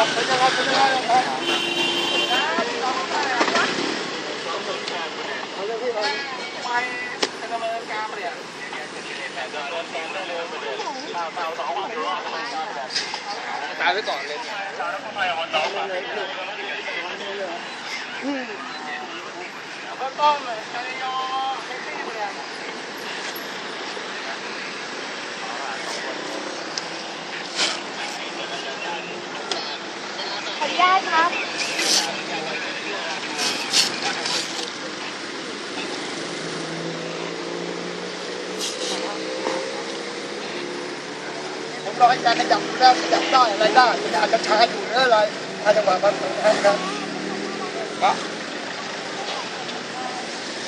ตายไปก่อนเลยขออนุญาตครับ ผมรอให้การขยับดูแล้วขยับได้อะไรได้แต่อาจจะช้าอยู่หรืออะไรถ้าจังหวะมันนะครับ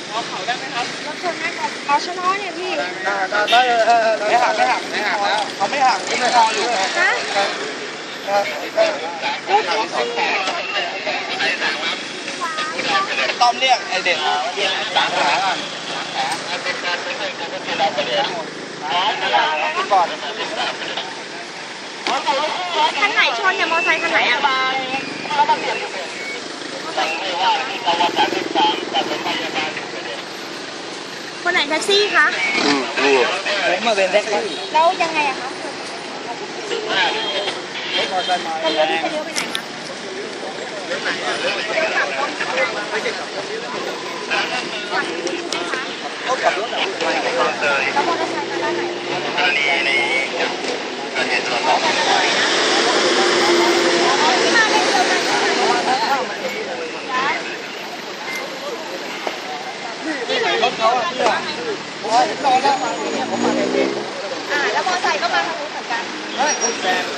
เอาเขาได้ไหมครับรถชนแม่กับอชนอเนี่ยพี่ได้ได้ได้ได้ไม่หักไม่หักไม่หักแล้วเขาไม่หักไม่พออยู่ ฮะ ต้อมเรียกไอเด็กสามขาก่อนก่อนคันไหนชนเนี่ยมอเตอร์ไซค์คันไหนอะคนไหนแท็กซี่คะผมมาเป็นแท็กซี่แล้วยังไงอะคะ ก่อนได้ไหมเลี้ยวไปไหนคะเขาขับรถอนไรแล้วมอเตอร์ไซค์มาด้านนกรณีนี้ตรงดเหตุะเลาะที่มาเลนเดียวกันที่มาเลนเดียวกันผมรอแล้ผมมาเองอะแล้วมอไซค์ก็มาทางนู้นเหมือนกัน